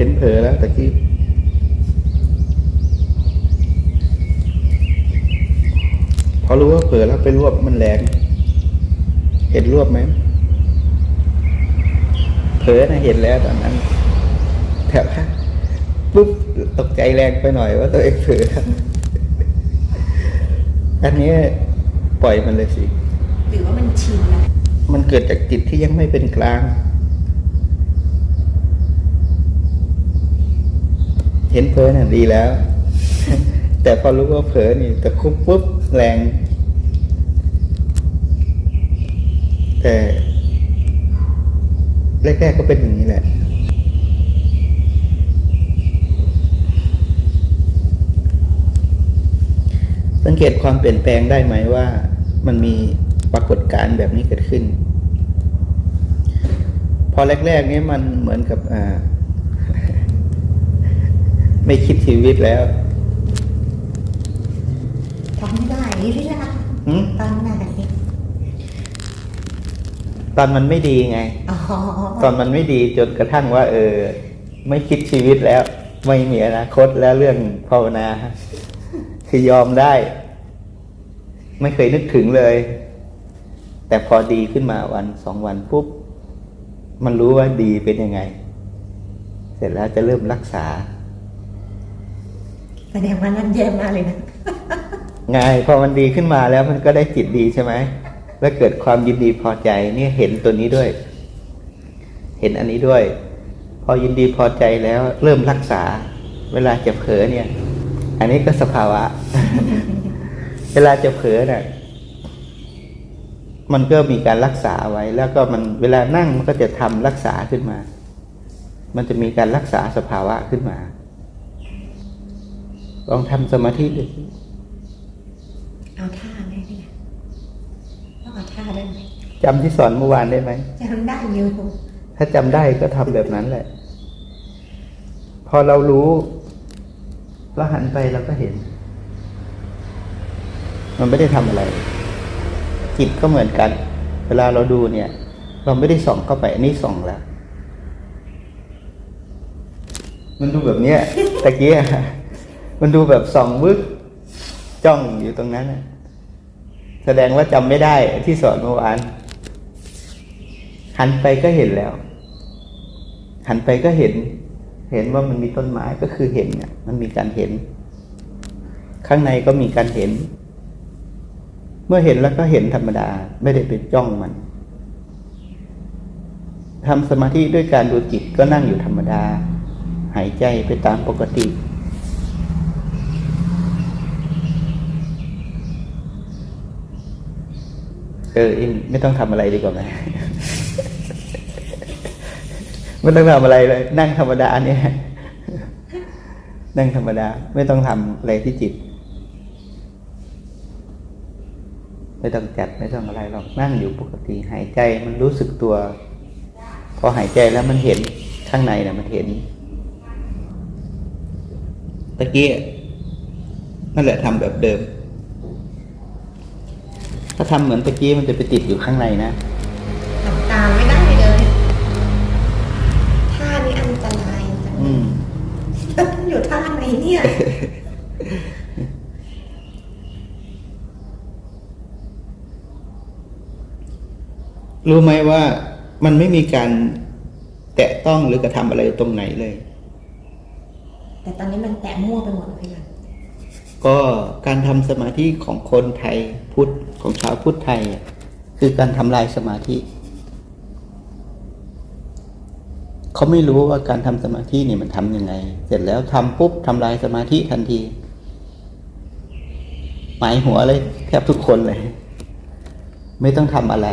เห็นเผลอแล้วตะกี้พอรู้ว่าเผลอแล้วไปรวบมันแรงเห็นรวบไหมเผลอนะเห็นแล้วตอนนั้นแต่ว่าปุ๊บตกใจแรงไปหน่อยว่าตัวเองเผลออันนี้ปล่อยมันเลยสิหรือว่ามันชินนะมันเกิดจากจิตที่ยังไม่เป็นกลาง ห็นเผลอน่ะดีแล้ว แต่พอรู้ว่าเผลอนี่ตะคุบปุ๊บแรง แต่แรกๆก็เป็นอย่างนี้แหละ สังเกตความเปลี่ยนแปลงได้ไหมว่า มันมีปรากฏการณ์แบบนี้เกิดขึ้น พอแรกๆนี้มันเหมือนกับอ่า ไม่คิดชีวิตแล้วทำไม่ได้นี่พี่ละหืมตอนไหนตอนมันไม่ดีไง อ๋อตอนมันไม่ดีจนกระทั่งว่า เออ ไม่คิดชีวิตแล้ว ไม่มีอนาคตแล้วเรื่องภาวนา คือยอมได้ ไม่เคยนึกถึงเลย แต่พอดีขึ้นมาวันสองวันปุ๊บมันรู้ว่าดีเป็นยังไง เสร็จแล้วจะเริ่มรักษา แสดงว่านั่นแย่มากเลยนะ ไงพอมันดีขึ้นมาแล้วมันก็ได้จิตดีใช่ไหมแล้วเกิดความยินดีพอใจเนี่ยเห็นตัวนี้ด้วย เห็นอันนี้ด้วย พอยินดีพอใจแล้วเริ่มรักษา เวลาจะเผลอเนี่ย อันนี้ก็สภาวะ เวลาจะเผลอเนี่ยมันก็มีการรักษาไว้ แล้วก็มันเวลานั่งมันก็จะทำรักษาขึ้นมา มันจะมีการรักษาสภาวะขึ้นมา ลองทำสมาธิดูสิเอาท่าไหมพี่ละต้องเอาท่าได้ไหมจำที่สอนเมื่อวานได้ไหมจำได้อยู่ถ้าจำได้ก็ทำแบบนั้นแหละ พอเรารู้เราหันไปเราก็เห็น มันไม่ได้ทำอะไร จิตก็เหมือนกัน เวลาเราดูเนี่ย เราไม่ได้ส่องเข้าไปอันนี้ส่องแล้วมันดูแบบเนี้ยตะกี้อะ มันดูแบบส่องวึกจ้องอยู่ตรงนั้นนะแสดงว่าจำไม่ได้ที่สอนเมื่อวานหันไปก็เห็นแล้ว หันไปก็เห็น เห็นว่ามันมีต้นไม้ก็คือเห็นเนี่ยมันมีการเห็น ข้างในก็มีการเห็น เมื่อเห็นแล้วก็เห็นธรรมดา ไม่ได้ไปจ้องมันทำสมาธิด้วยการดูจิตก็นั่งอยู่ธรรมดา หายใจไปตามปกติ อออไม่ต้องทำอะไรดีกว่าไหมไม่ต้องทำอะไรเลย นั่งธรรมดาเนี่ย นั่งธรรมดา ไม่ต้องทำอะไรที่จิต ไม่ต้องจัดไม่ต้องอะไรหรอกนั่งอยู่ปกติหายใจมันรู้สึกตัว พอหายใจแล้วมันเห็นข้างในนะมันเห็นตะกี้นั่นแหละทำแบบเดิม ถ้าทำเหมือนตะกี้มันจะไปติดอยู่ข้างในนะทำตามไม่ได้เลยท่านี้อันตรายจังอืมอยู่ท่าไหนเนี่ยรู้ไหมว่ามันไม่มีการแตะต้องหรือกระทำอะไรตรงไหนเลย แต่ตอนนี้มันแตะมั่วไปหมดเลยพี่ละ ก็การทำสมาธิของคนไทยพุทธของชาวพุทธไทย คือการทำลายสมาธิ เขาไม่รู้ว่าการทำสมาธินี่มันทำยังไง เสร็จแล้วทำปุ๊บทำลายสมาธิทันที หมายหัวเลยแทบทุกคนเลย ไม่ต้องทำอะไร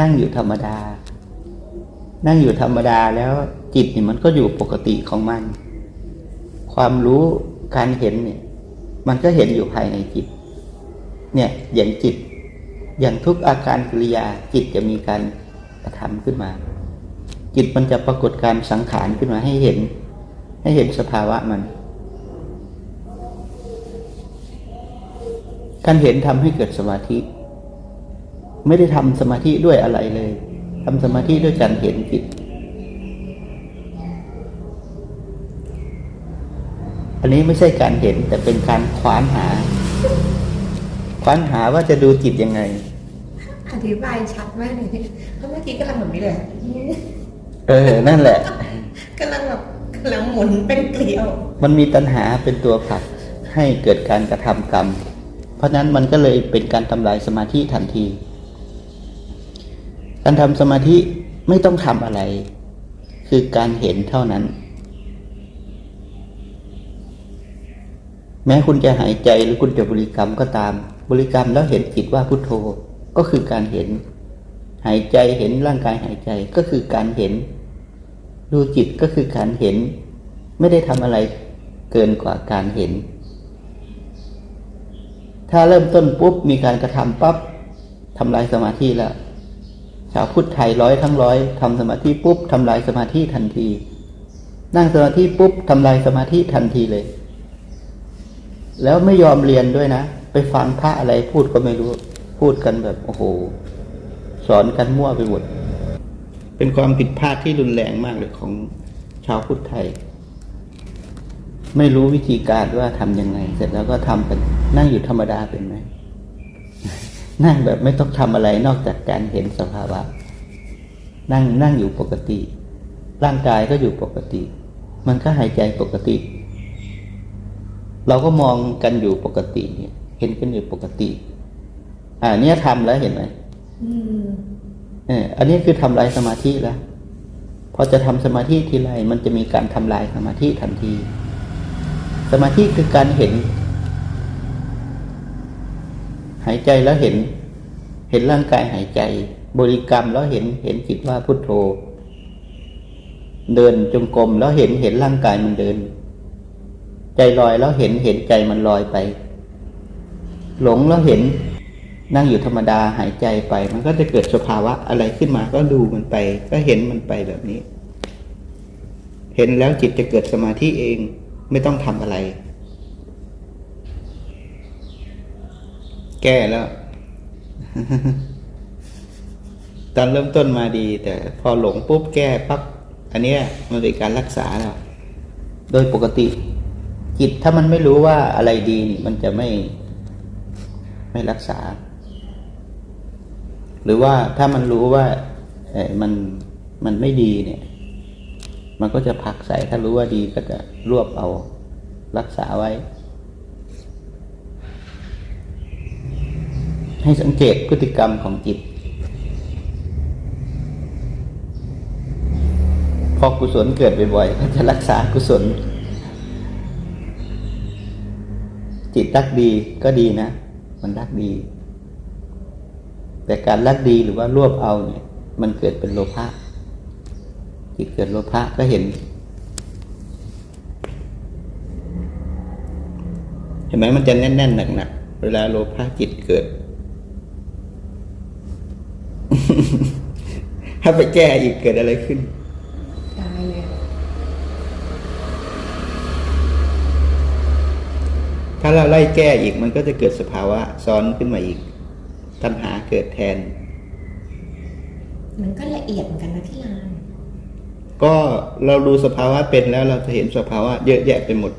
นั่งอยู่ธรรมดา นั่งอยู่ธรรมดาแล้วจิตนี่มันก็อยู่ปกติของมัน ความรู้การเห็นเนี่ย มันก็เห็นอยู่ภายในจิต เนี่ยอย่างจิต อย่างทุกอาการกิริยาจิตจะมีการกระทำขึ้นมา จิตมันจะปรากฏการสังขารขึ้นมาให้เห็น ให้เห็นสภาวะมัน การเห็นทำให้เกิดสมาธิ ไม่ได้ทำสมาธิด้วยอะไรเลยทำสมาธิด้วยการเห็นจิต นนี้ไม่ใช่การเห็นแต่เป็นการคว้านหา คว้านหาว่าจะดูจิตยังไง อธิบายชัดมากเลยเพราะเมื่อกี้กำลังแบบนี้เลยเออ นั่นแหละกำลังแบบกำลังหมุนเป็นเกลียว มันมีตัณหาเป็นตัวผลักให้เกิดการกระทำกรรม เพราะฉะนั้นมันก็เลยเป็นการทำลายสมาธิทันที การทำสมาธิไม่ต้องทำอะไร คือการเห็นเท่านั้น แม้คุณจะหายใจหรือคุณจะบริกรรมก็ตาม บริกรรมแล้วเห็นจิตว่าพุทโธก็คือการเห็น หายใจเห็นร่างกายหายใจก็คือการเห็น ดูจิตก็คือการเห็น ไม่ได้ทำอะไรเกินกว่าการเห็น ถ้าเริ่มต้นปุ๊บมีการกระทำปั๊บทำลายสมาธิแล้วชาวพุทธไทยร้อยทั้งร้อยทำสมาธิปุ๊บทำลายสมาธิทันที นั่งสมาธิปุ๊บทำลายสมาธิทันทีเลย แล้วไม่ยอมเรียนด้วยนะ ไปฟังพระอะไรพูดก็ไม่รู้ พูดกันแบบโอ้โห สอนกันมั่วไปหมด เป็นความผิดพลาดที่รุนแรงมากเลยของชาวพุทธไทย ไม่รู้วิธีการว่าทำยังไง เสร็จแล้วก็ทำกัน นั่งอยู่ธรรมดาเป็นไหมนั่งแบบไม่ต้องทำอะไรนอกจากการเห็นสภาวะ นั่งนั่งอยู่ปกติ ร่างกายก็อยู่ปกติ มันก็หายใจปกติ เราก็มองกันอยู่ปกติเนี่ยเห็นกันอยู่ปกติ อ่า เนี่ยทำแล้วเห็นไหมอืมเอออันนี้คือทำลายสมาธิแล้วพอจะทำสมาธิทีไรมันจะมีการทำลายสมาธิทันที สมาธิคือการเห็น หายใจแล้วเห็น เห็นร่างกายหายใจ บริกรรมแล้วเห็นเห็นจิตว่าพุทโธ เดินจงกรมแล้วเห็นเห็นร่างกายมันเดิน ใจลอยแล้วเห็นเห็นใจมันลอยไป หลงแล้วเห็นนั่งอยู่ธรรมดาหายใจไป มันก็จะเกิดสภาวะอะไรขึ้นมาก็ดูมันไป ก็เห็นมันไปแบบนี้ เห็นแล้วจิตจะเกิดสมาธิเองไม่ต้องทำอะไร แก้แล้ว ตอนเริ่มต้นมาดี แต่พอหลงปุ๊บแก้ปั๊บอันนี้มันเป็นการรักษาแล้ว โดยปกติ จิตถ้ามันไม่รู้ว่าอะไรดีนี่มันจะไม่ไม่รักษา หรือว่าถ้ามันรู้ว่าเออมันมันไม่ดีเนี่ย มันก็จะผลักใส่ถ้ารู้ว่าดีก็จะรวบเอารักษาไว้ ให้สังเกตพฤติกรรมของจิต พอกุศลเกิดบ่อยๆก็จะรักษากุศล จิตรักดีก็ดีนะ มันรักดี แต่การรักดีหรือว่ารวบเอาเนี่ย มันเกิดเป็นโลภะจิตเกิดโลภะก็เห็น เห็นไหมมันจะแน่นๆหนักๆเวลาโลภะจิตเกิด ถ้าไปแก้อีกเกิดอะไรขึ้นตายเลยาเราไล่แก้อีกมันก็จะเกิดสภาวะซ้อนขึ้นมาอีก ตัณหาเกิดแทน มันก็ละเอียดเหมือนกันนะพี่ลานก็เราดูสภาวะเป็นแล้วเราจะเห็นสภาวะเยอะแยะไปหมด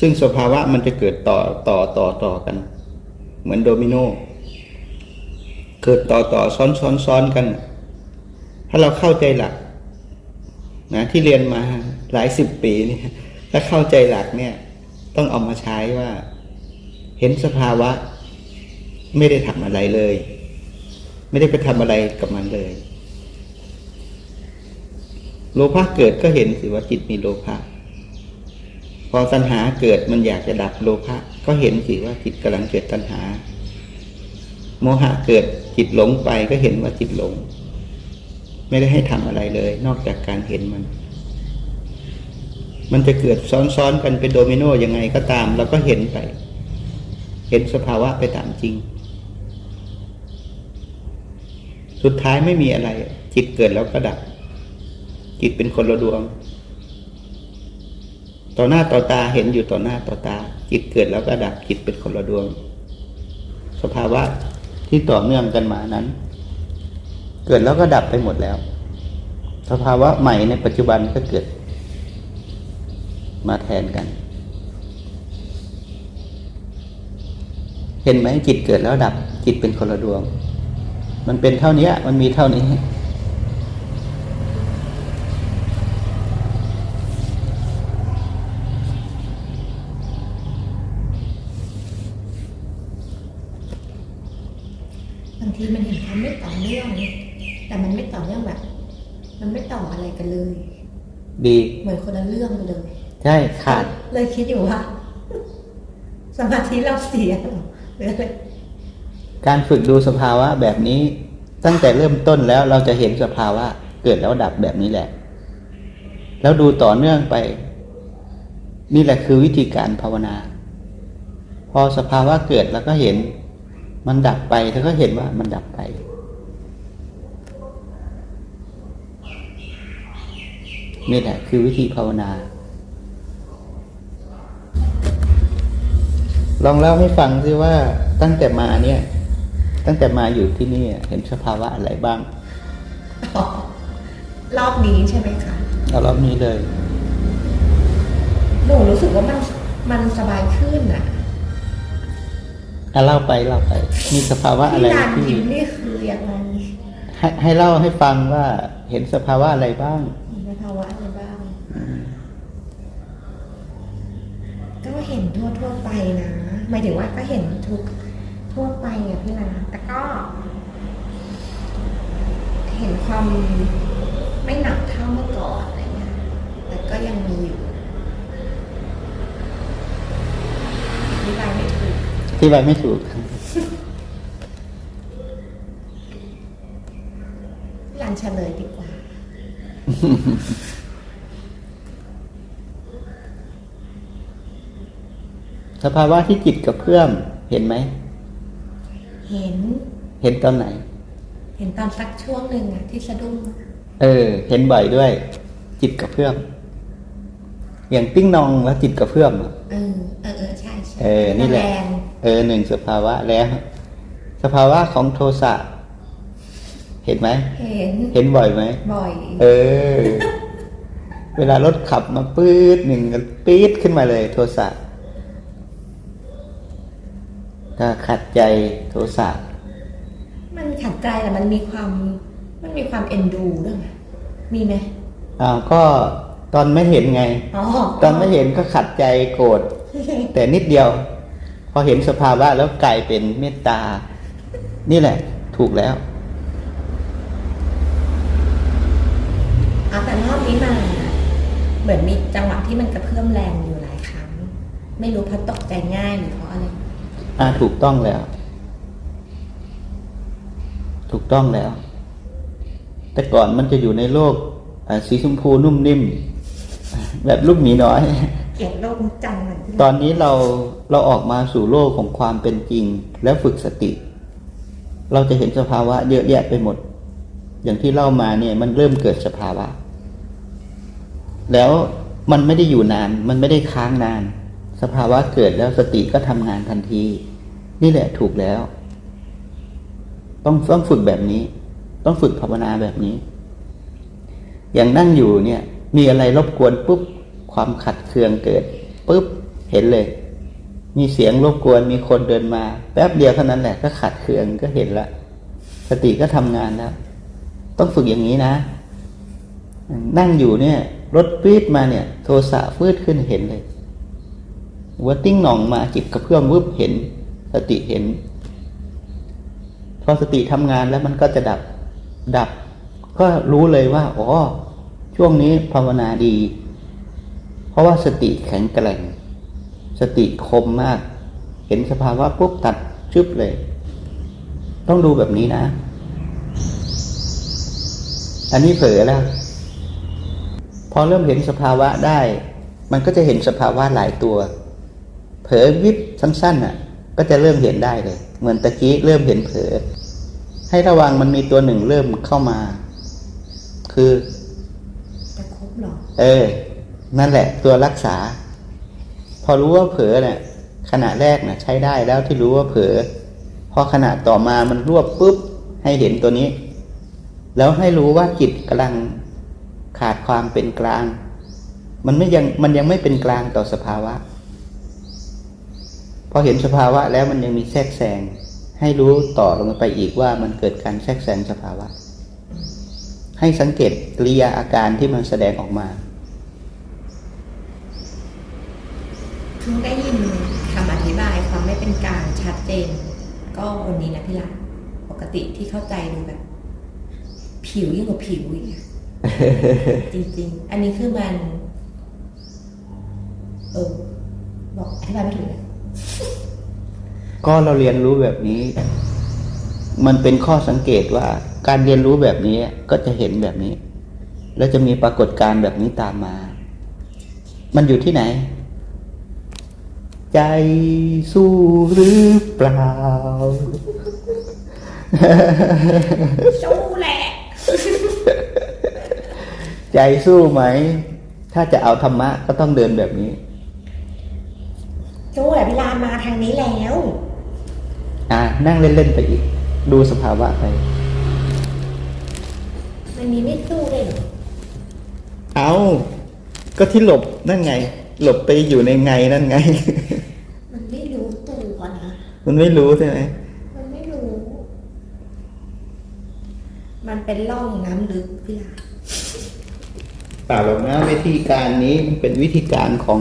ซึ่งสภาวะมันจะเกิดต่อต่อต่อต่อกัน เหมือนโดมิโนเกิดต่อต่อซ้อนซ้อนซ้อนกัน ถ้าเราเข้าใจหลักนะที่เรียนมาหลายสิบปีเนี่ยถ้าเข้าใจหลักเนี่ย ต้องเอามาใช้ว่า เห็นสภาวะ ไม่ได้ทำอะไรเลย ไม่ได้ไปทำอะไรกับมันเลย โลภะเกิดก็เห็นสิว่าจิตมีโลภะพอตัณหาเกิดมันอยากจะดับโลภะก็เห็นสิว่าจิตกำลังเกิดตัณหา โมหะเกิดจิตหลงไปก็เห็นว่าจิตหลง ไม่ได้ให้ทำอะไรเลย นอกจากการเห็นมัน มันจะเกิดซ้อนๆกันเป็นโดมิโนยังไงก็ตามเราก็เห็นไป เห็นสภาวะไปตามจริง สุดท้ายไม่มีอะไร จิตเกิดแล้วก็ดับ จิตเป็นคนละดวง ต่อหน้าต่อตาเห็นอยู่ต่อหน้าต่อตา จิตเกิดแล้วก็ดับจิตเป็นคนละดวง สภาวะที่ต่อเนื่องกันมานั้น เกิดแล้วก็ดับไปหมดแล้ว สภาวะใหม่ในปัจจุบันก็เกิด มาแทนกัน เห็นไหมจิตเกิดแล้วดับ จิตเป็นคนละดวง มันเป็นเท่านี้มันมีเท่านี้ บางทีมันเห็นความไม่ต่อเนื่องแต่มันไม่ต่อเนื่องแบบ มันไม่ต่ออะไรกันเลย ดี เหมือนคนละเรื่องเลย ใช่ขาดเลยคิดอยู่ว่า สมาธิเราเสียเหรอหรืออะไรการฝึกดูสภาวะแบบนี้ ตั้งแต่เริ่มต้นแล้วเราจะเห็นสภาวะ เกิดแล้วดับแบบนี้แหละ แล้วดูต่อเนื่องไป นี่แหละคือวิธีการภาวนา พอสภาวะเกิดแล้วก็เห็น มันดับไปแล้วก็เห็นว่ามันดับไปนี่แหละคือวิธีภาวนา ลองเล่าให้ฟังสิว่าตั้งแต่มาเนี่ย ตั้งแต่มาอยู่ที่นี่เห็นสภาวะอะไรบ้างอ๋อรอบนี้ใช่ไหมคะเอารอบนี้เลย หนูรู้สึกว่ามันมันสบายขึ้นอะอะเล่าไปเล่าไป มีสภาวะอะไรที่นานที่ยิ้มนี่คือยังไงให้ให้เล่าให้ฟังว่าเห็นสภาวะอะไรบ้างในภาวะอะไรบ้าง ก็เห็นทั่วทั่วๆไปนะ หมายถึงว่าก็เห็นทุกทั่วไปอะพี่นะแต่ก็ เห็นความไม่หนักเท่าเมื่อก่อนอะไรเงี้ยแต่ก็ยังมีอยู่อธิบายไม่ถูกที่ไปไม่ถูกรันเฉลยดีกว่า สภาวะที่จิตกับเพื่อมเห็นไหม เห็น เห็นตอนไหน เห็นตอนสักช่วงหนึ่งอะที่สะดุ้ง เออ เห็นบ่อยด้วย จิตกับเพื่อมอย่างติ้งนองแล้วจิตกับเพื่อมอะเออเออเออใช่ใช่เออ นี่แหละรงเออหนึ่งสภาวะแล้ว สภาวะของโทสะเห็นไหม เห็น เห็นบ่อยไหม บ่อย เออ เวลารถขับมาปื๊ดหนึ่งก็ปี๊ดขึ้นมาเลย โทสะ ถ้าขัดใจโทสะมันขัดใจแต่มันมีความมันมีความเอ็นดูด้วยไงมีไหมอ้าวก็ตอนไม่เห็นไงอ๋อตอนไม่เห็นก็ขัดใจโกรธแต่นิดเดียว พอเห็นสภาวะแล้วกลายเป็นเมตตา นี่แหละ ถูกแล้วเอาแต่รอบนี้มาเหมือนมีจังหวะที่มันกระเพื่อมแรงอยู่หลายครั้ง ไม่รู้เพราะตกใจง่ายหรือเพราะอะไร อ่าถูกต้องแล้ว ถูกต้องแล้ว แต่ก่อนมันจะอยู่ในโลกอ่าสีชมพูนุ่มนิ่ม แบบลูกหมีน้อยเกลียดโลกจังเลยตอนนี้เราเราออกมาสู่โลกของความเป็นจริง แล้วฝึกสติ เราจะเห็นสภาวะเยอะแยะไปหมด อย่างที่เล่ามาเนี่ย มันเริ่มเกิดสภาวะ แล้วมันไม่ได้อยู่นาน มันไม่ได้ค้างนาน สภาวะเกิดแล้วสติก็ทำงานทันที นี่แหละถูกแล้ว ต้องต้องฝึกแบบนี้ ต้องฝึกภาวนาแบบนี้ อย่างนั่งอยู่เนี่ย มีอะไรรบกวนปุ๊บความขัดเคืองเกิดปุ๊บเห็นเลย มีเสียงรบกวนมีคนเดินมา แป๊บเดียวเท่านั้นแหละก็ขัดเคืองก็เห็นละสติก็ทำงานแล้วต้องฝึกอย่างนี้นะ นั่งอยู่เนี่ยรถปี๊ดมาเนี่ย โทสะฟืดขึ้นเห็นเลย ว่าติ้งหน่องมาจิตกระเพื่อมวึบเห็น สติเห็นพอสติทำงานแล้วมันก็จะดับดับ ก็รู้เลยว่าอ๋อช่วงนี้ภาวนาดี เพราะว่าสติแข็งแกร่ง สติคมมาก เห็นสภาวะปุ๊บตัดชึบเลย ต้องดูแบบนี้นะ อันนี้เผลอแล้ว พอเริ่มเห็นสภาวะได้ มันก็จะเห็นสภาวะหลายตัว ลอวิบสั้นๆน่ะ ก็จะเริ่มเห็นได้เลย เหมือนตะกี้เริ่มเห็นเผลอให้ระวังมันมีตัวหนึ่งเริ่มเข้ามา คือจะครบเหรอเออ นั่นแหละ ตัวรักษา พอรู้ว่าเผลอเนี่ยขณะแรกนะใช้ได้แล้วที่รู้ว่าเผลอพอขณะต่อมามันรวบปุ๊บให้เห็นตัวนี้ แล้วให้รู้ว่าจิตกำลังขาดความเป็นกลาง มันไม่ยังมันยังไม่เป็นกลางต่อสภาวะ พอเห็นสภาวะแล้วมันยังมีแทรกแซงให้รู้ต่อลงไปอีกว่ามันเกิดการแทรกแซงสภาวะ ให้สังเกตกริยาอาการที่มันแสดงออกมาเพิ่งได้ยินคำอธิบายความไม่เป็นกลางชัดเจน ก็วันนี้นะพี่ละปกติที่เข้าใจดูแบบ ผิวยิ่งกว่าผิวอีกจริง ๆ อันนี้คือมัน เออบอกอธิบายไม่ถูกเลย ก็เราเรียนรู้แบบนี้ มันเป็นข้อสังเกตว่า การเรียนรู้แบบนี้ก็จะเห็นแบบนี้ แล้วจะมีปรากฏการณ์แบบนี้ตามมา มันอยู่ที่ไหน ใจสู้หรือเปล่า สู้แหละ ใจสู้ไหม ถ้าจะเอาธรรมะก็ต้องเดินแบบนี้ สู้แหละพี่ลามาทางนี้แล้ว อ่า นั่งเล่นๆไปอีก ดูสภาวะไป มันมีไม่สู้เลยเหรอเอาก็ที่หลบนั่นไง หลบไปอยู่ในไงนั่นไง มันไม่รู้ตัวนะ มันไม่รู้ใช่ไหมมันไม่รู้ มันเป็นร่องน้ำลึกพี่ลาเปล่าหรอกนะวิธีการนี้มันเป็นวิธีการของ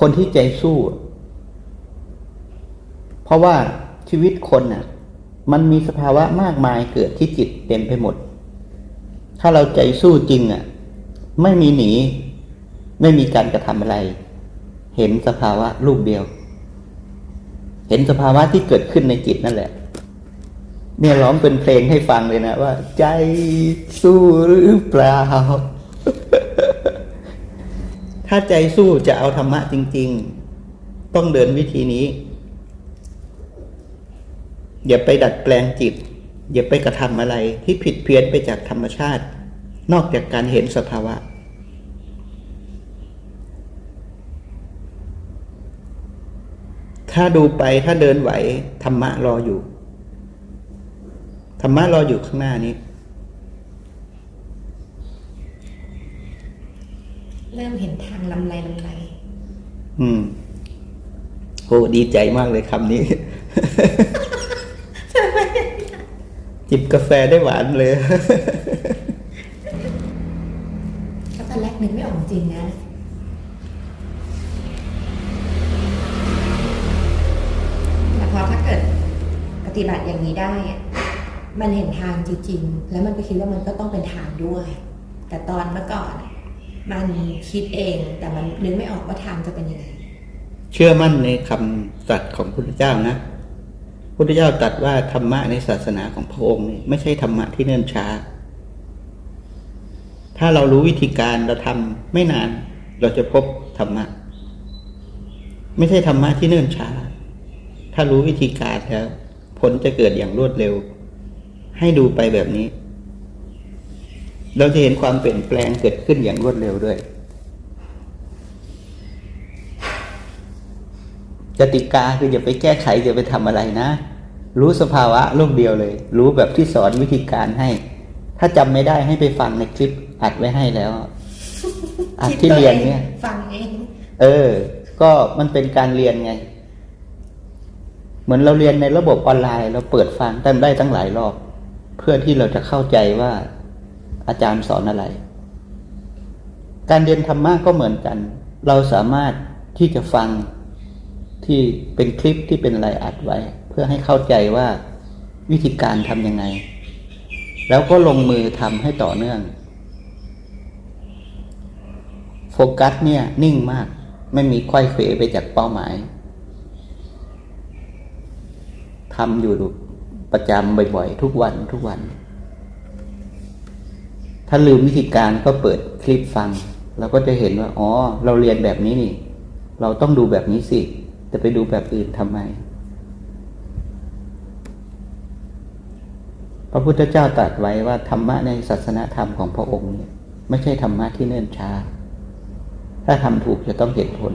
คนที่ใจสู้ เพราะว่าชีวิตคนน่ะ มันมีสภาวะมากมายเกิดที่จิตเต็มไปหมด ถ้าเราใจสู้จริงอะ ไม่มีหนี ไม่มีการกระทำอะไร เห็นสภาวะรูปเดียว เห็นสภาวะที่เกิดขึ้นในจิตนั่นแหละเนี่ยร้องเป็นเพลงให้ฟังเลยนะว่า ใจสู้หรือเปล่า ถ้าใจสู้จะเอาธรรมะจริง ๆ ต้องเดินวิธีนี้ อย่าไปดัดแปลงจิต อย่าไปกระทำอะไรที่ผิดเพี้ยนไปจากธรรมชาติ นอกจากการเห็นสภาวะ ถ้าดูไปถ้าเดินไหวธรรมะรออยู่ ธรรมะรออยู่ข้างหน้านี้ ริ่มเห็นทางลำไรลำไร อืมโหดีใจมากเลยคำนี้ จิบกาแฟได้หวานเลยก็ตอนแรกนึกไม่ออกจริงนะแต่พอถ้าเกิดปฏิบัติอย่างนี้ได้อะมันเห็นทางจริงๆ แล้วมันก็คิดว่ามันก็ต้องเป็นทางด้วย แต่ตอนเมื่อก่อนอะ มันคิดเองแต่มันนึกไม่ออกว่าทางจะเป็นยังไง เชื่อมั่นในคำตรัสของพุทธเจ้านะพุทธเจ้าตรัสว่าธรรมะในศาสนาของพระองค์นี่ไม่ใช่ธรรมะที่เนิ่นช้า ถ้าเรารู้วิธีการเราทำไม่นาน เราจะพบธรรมะ ไม่ใช่ธรรมะที่เนิ่นช้า ถ้ารู้วิธีการแล้วผลจะเกิดอย่างรวดเร็ว ให้ดูไปแบบนี้ เราจะเห็นความเปลี่ยนแปลงเกิดขึ้นอย่างรวดเร็วด้วยกติกาคืออย่าไปแก้ไขอย่าไปทำอะไรนะ รู้สภาวะลูกเดียวเลย รู้แบบที่สอนวิธีการให้ ถ้าจำไม่ได้ให้ไปฟังในคลิปอัดไว้ให้แล้วอัดที่เรียนเนี่ยฟังเองเออ ก็มันเป็นการเรียนไง เหมือนเราเรียนในระบบออนไลน์ เราเปิดฟังตั้งได้ตั้งหลายรอบ เพื่อที่เราจะเข้าใจว่า อาจารย์สอนอะไร การเรียนธรรมะก็เหมือนกัน เราสามารถที่จะฟังที่เป็นคลิปที่เป็นอะไรอัดไว้ เพื่อให้เข้าใจว่าวิธีการทำยังไง แล้วก็ลงมือทำให้ต่อเนื่อง โฟกัสเนี่ยนิ่งมาก ไม่มีไขว้เขวไปจากเป้าหมายทำอยู่ประจำบ่อยๆ ทุกวันทุกวัน ถ้าลืมวิธีการก็เปิดคลิปฟัง เราก็จะเห็นว่า อ๋อ เราเรียนแบบนี้นี่ เราต้องดูแบบนี้สิ จะไปดูแบบอื่นทำไม พระพุทธเจ้าตรัสไว้ว่าธรรมะในศาสนาธรรมของพระองค์เนี่ยไม่ใช่ธรรมะที่เนิ่นช้า ถ้าทำถูกจะต้องเห็นผล